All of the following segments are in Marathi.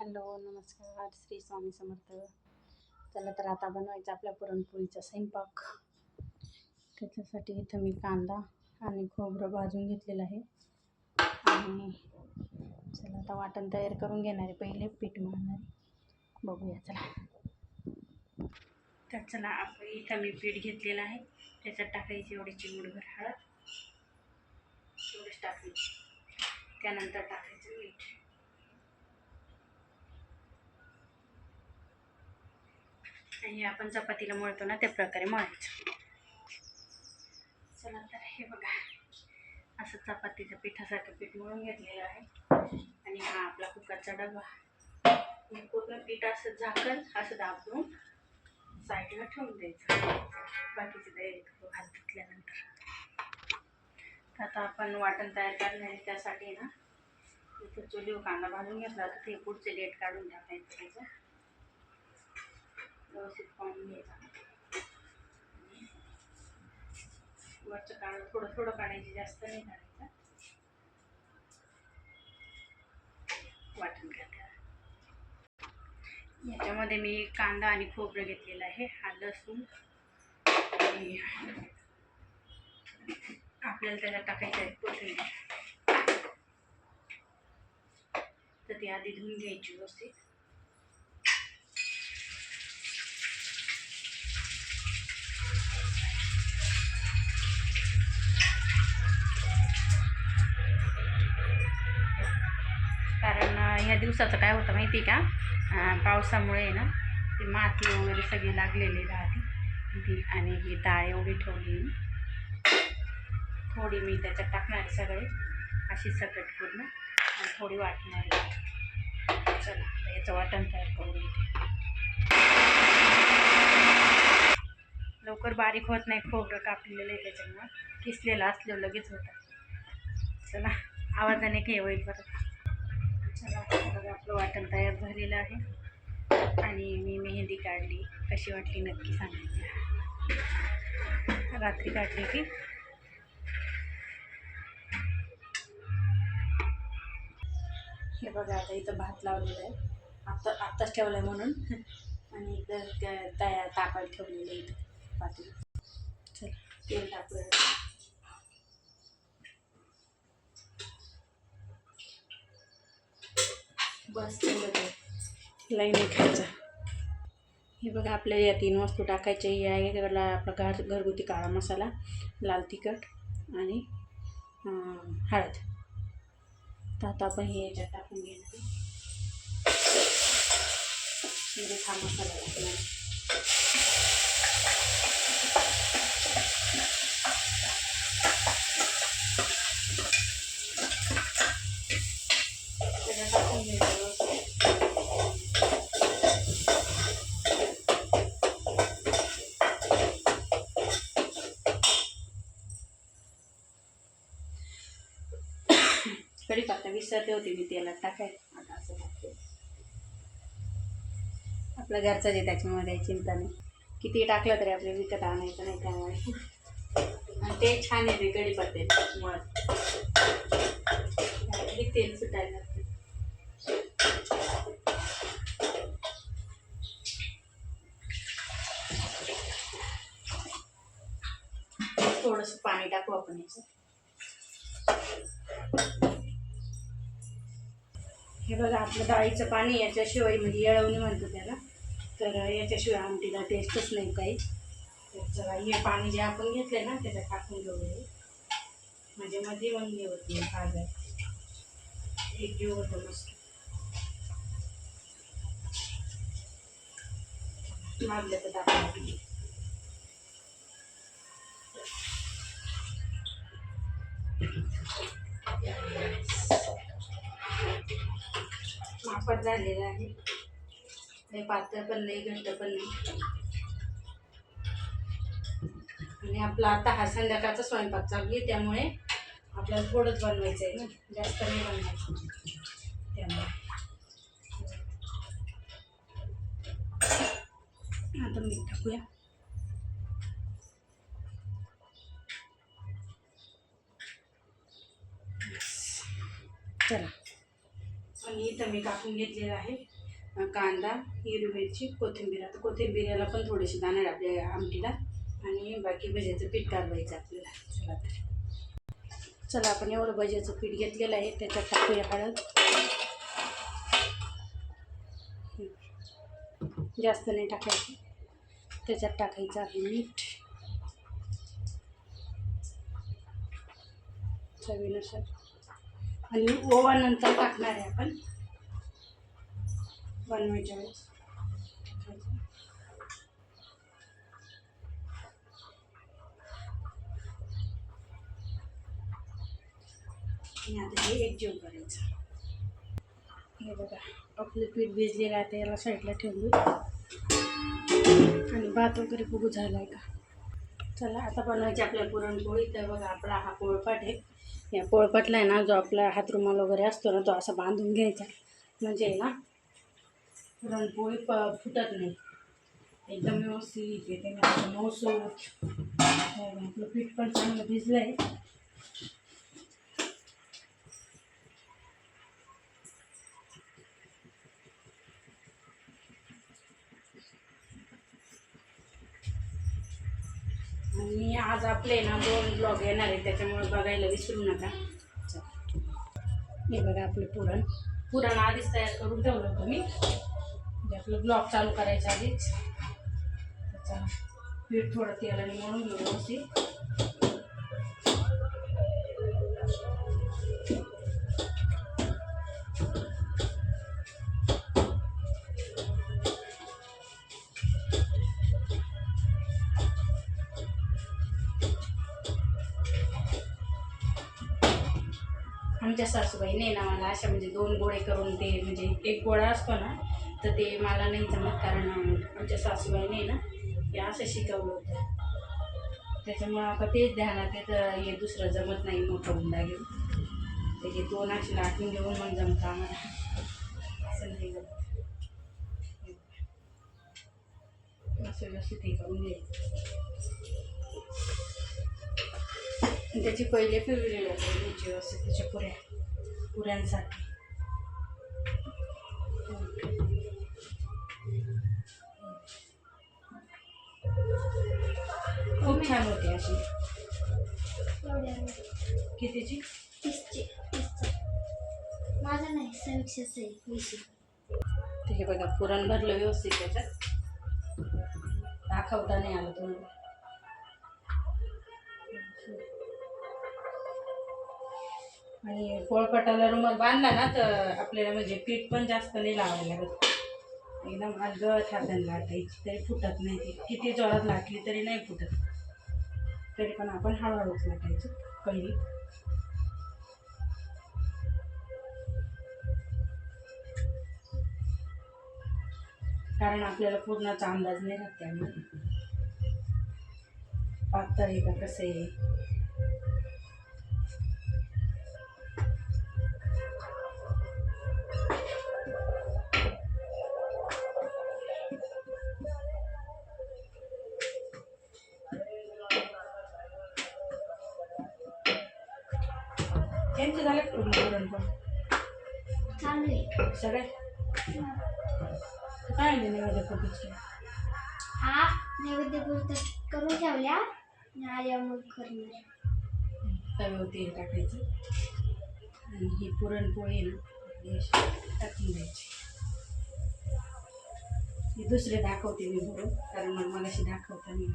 हॅलो नमस्कार श्री स्वामी समर्थ. चला तर आता बनवायचं आपल्या पुरणपोळीचा स्वयंपाक. त्याच्यासाठी इथं मी कांदा आणि खोबरं भाजून घेतलेलं आहे. आणि चला आता वाटण तयार करून घेणार आहे पहिले पीठ मळणार बघूया चला. तर चला इथं मी पीठ घेतलेलं आहे. त्याच्यात टाकायची एवढी चिमूटभर हळद. एवढीच टाकायची. त्यानंतर टाकायचं मीठ. आणि आपण चपातीला मळतो ना त्या प्रकारे मळायचं. चला तर हे बघा असं चपातीच्या पिठासारखं पीठ मळून घेतलेलं आहे. आणि हा आपला कुकरचा डबा. पूर्ण पीठ असं झाकण असं दाबून साईडला ठेवून द्यायचं. बाकीचे तयारी करू भात धुतल्यानंतर. आता आपण वाटण तयार करणार आहे त्यासाठी ना. इथं चुलीवर कांदा भाजून घेतला तर ते पुढचे डेट काढून टाकायचं. त्याचं व्यवस्थित पाणी घ्यायचा. वरचं काढ थोडं थोडं काढायचे जास्त नाही काढायचं. वाटण घ्यायचं याच्यामध्ये मी कांदा आणि खोबरं घेतलेलं आहे हा लसूण. आणि आपल्याला त्याला टाकायचं आहे कोथिंबीर. तर ती आधी धुवून घ्यायची व्यवस्थित. दिवसाचं काय होतं माहिती आहे का? पावसामुळे आहे ना ती माती वगैरे सगळी लागलेली राहते. ती आणि ही डाळ एवढी ठेवली थोडी मी त्याच्यात टाकणार सगळे. अशी सकट पूर्ण. आणि थोडी वाटणार. चला याचं वाटण तयार करून घेते. लवकर बारीक होत नाही खोबरं कापलेलं आहे त्याच्यामुळं. किसलेलं असल्यावर लगेच होतं. चला आवाजाने काही होईल परत. चला बघा आपलं वाटण तयार झालेलं आहे. आणि मी मेहंदी काढली. कशी वाटली नक्की सांगायची. रात्री काढली की. हे बघा आता इथं भात लावलेलं आहे. आत्ता आत्ताच ठेवलं आहे म्हणून. आणि इथं त्या- तयार ताकात ठेवलेलं आहे इथं पातळी चल तेल टाकूया बस शिलाई लाईन खायचा हे बघा आपल्याला या तीन वस्तू टाकायच्या. ही आहे त्याला आपला घर घरगुती काळा मसाला लाल तिखट आणि हळद. तर आता आपण हे याच्यात टाकून घेणार म्हणजे हा मसाला टाकणार कढीपत्ता विसरते होते मी तेलात टाकाय आता असं टाकते. आपल्या घरचाच आहे त्याच्यामध्ये चिंता नाही. किती टाकलं तरी आपले विकत आणायचं नाही त्यामुळे. आणि ते छान आहे ते पडते मुळात तेल सुटायला लागते. थोडंसं पाणी टाकू आपण याचं हे बघा आपलं डाळीचं पाणी याच्याशिवाय म्हणजे येळवणी म्हणतो त्याला. तर याच्याशिवाय आमटीला टेस्टच नाही काही. तर चला हे पाणी जे आपण घेतलं ना त्याच्यात टाकून घेऊया. म्हणजे मध्ये मग हे होत नाही भाज्या एक जीव होतो मस्त. मागलं तर टाकून. मापात झालेलं आहे. काही पातळ पण नाही घट्ट पण नाही. आणि आपला आता हा संध्याकाळचा स्वयंपाक चालू आहे त्यामुळे आपल्याला थोडंच बनवायचं आहे ना जास्त नाही बनवायचं. त्यामुळे. आता मीठ टाकूया. चला. आणि इथं मी कापून घेतलेला आहे. कांदा हिरवी मिरची कोथिंबीर. आता कोथिंबीर याला पण थोडीशी दाणे आपल्या आमटीला. आणि बाकी भज्याचं पीठ कालवायचं आपल्याला. चला तर चला आपण एवढं भज्याचं पीठ घेतलेलं आहे. त्याच्यात टाकूया हळद. जास्त नाही टाकायचं. त्याच्यात टाकायचं आहे मीठ. चवीनुसार. आणि ओवा नंतर टाकणार आहे आपण. बनवायच्या वेळेस. आणि आता हे एक जेवण करायचं. हे बघा आपलं पीठ भिजलेलं आहे ते याला साईडला ठेवून. आणि भात वगैरे बघू झाला आहे का? चला आता बनवायची आपल्या पुरणपोळी. तर बघा आपला हा पोळपाट आहे. या पोळपटला आहे ना जो आपला हातरुमाल वगैरे असतो ना तो असा बांधून घ्यायचा. म्हणजे ना पुरणपोळी प फुटत नाही. एकदम व्यवस्थित येते. ना सोबत आपलं पीठ पण चांगलं भिजलं आहे आणि आज आपले ना दोन ब्लॉग येणार आहे त्याच्यामुळे बघायला विसरू नका. हे बघा आपलं पुरण. पुरण आधीच तयार करून ठेवलं होतं मी. म्हणजे आपलं ब्लॉग चालू करायच्या आधीच. त्याचा पीठ थोडं तेलाने म्हणून व्यवस्थित. आमच्या सासूबाईने ना मला अशा म्हणजे दोन गोळे करून ते म्हणजे एक गोळा असतो ना तर ते मला नाही जमत कारण आमच्या सासूबाईने ना हे असं शिकवलं होतं. त्याच्यामुळं आता तेच ध्यानात येतं हे दुसरं जमत नाही मोठं हुंडा घेऊन. त्याचे हे दोन अशी लाटून घेऊन मग जमतं आम्हाला. असं नाही जमत. असं व्यवस्थित हे करून घ्यायचं. त्याची पहिले असते मिरची असते त्याच्या पुऱ्या पुऱ्यांसाठी. खूप छान होते अशी. कितीची? तीसचा माझा नाही समीक्षाच आहे विषय ते हे बघा पुरण भरलं व्यवस्थित त्याच्यात. दाखवता नाही आलं तुम्हाला. आणि पोळपाटाला रुमाल बांधला ना तर आपल्याला म्हणजे पीठ पण जास्त नाही लावायला लागत. एकदम अलगद हाताने लाटायची तरी फुटत नाही ती. किती जोरात लाटली तरी नाही फुटत. तरी पण आपण हळूहळूच लाटायचं पहिली. कारण आपल्याला पूर्णाचा अंदाज नाही राहत त्यामुळे पातळ आहे का कसं आहे? त्यांचे झाले का पूर्ण पुरण पण? चालू आहे. सगळे? काय आणले नैवेद्य फोटोचे हा नैवेद्य पुरतं करून ठेवल्या आल्या मग करणार. तव्यावर तेल टाकायचं. आणि ही पुरणपोळी ना टाकून द्यायची. दुसरे दाखवते मी भरून कारण मग मला दाखवता नाही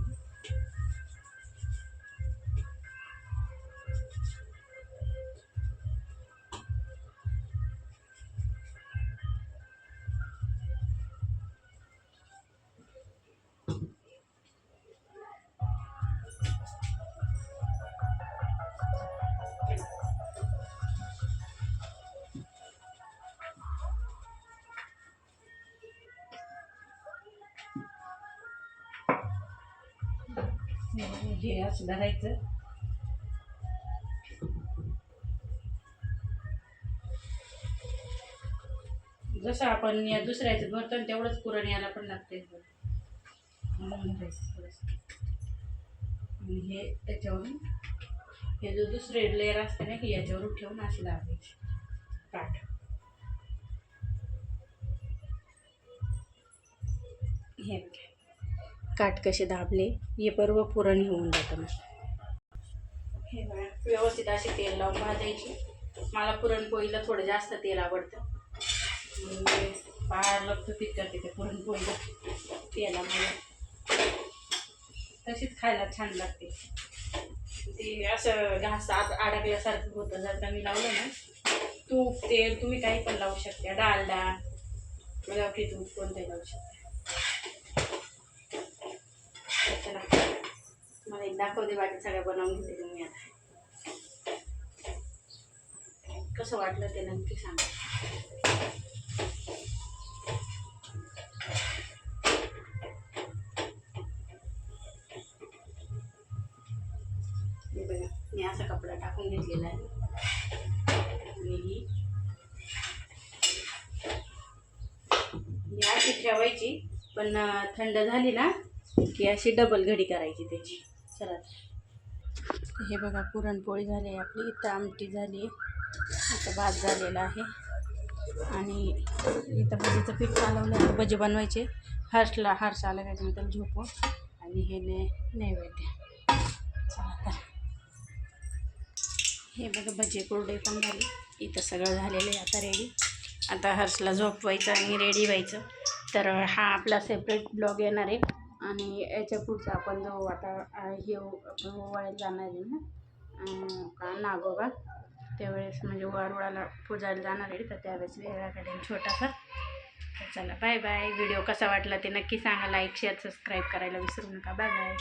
जिरा सुधारायचं जसं आपण या दुसऱ्याचं भरतो ना तेवढंच पुरण यायला पण लागते आणि हे त्याच्यावरून हे जो दुसरे लेअर असते ना की याच्यावरून ठेवून अशी लावायचे. पाठ हे काट कसे दाबले हे पर्व पुरण होऊन जातं मग. हे बघा व्यवस्थित असे तेल लावून भाजायची. मला पुरणपोळीला थोडं जास्त तेल आवडतं. म्हणजे फार करते ते पुरणपोळीला तेलामुळे तशीच खायला छान लागते. ते असं घास आत अडकल्यासारखं होतं जर का मी लावलं ना तूप तेल तुम्ही काही पण लावू शकता. डालडा गावठी तूप कोणते लावू शकता. दाखवते बाकी सगळं बनवून घेते तुम्ही आता. कसं वाटलं ते नक्की सांगा. बघा मी असा कपडा टाकून घेतलेला आहे. ही. अशी ठेवायची पण थंड झाली ना की अशी डबल घडी करायची त्याची. चला हे बघा पुरणपोळी झाली आहे आपली इथं आमटी झाली इथं भात झालेला आहे. आणि इथं भजीचं पीठ चालवलं आहे. भजी बनवायचे. हर्षला हर्ष आला काय तुम्ही त्याला झोपू आणि हे ने नैवेद्य. चला तर. हे बघा भजी कुरडे पण झाली. इथं सगळं झालेलं आहे आता रेडी आता हर्षला झोपवायचं आणि रेडी व्हायचं. तर हा आपला सेपरेट ब्लॉग येणार आहे. आणि याच्या पुढचं आपण जो आता हे आपण ओवाळायला जाणार आहे ना का नागोबा त्यावेळेस म्हणजे वारुळाला पूजायला जाणार आहे तर त्यावेळेस वेगळा काढेल छोटासा. तर चला बाय बाय व्हिडिओ कसा वाटला ते नक्की सांगा. लाईक शेअर सबस्क्राईब करायला विसरू नका. Bye bye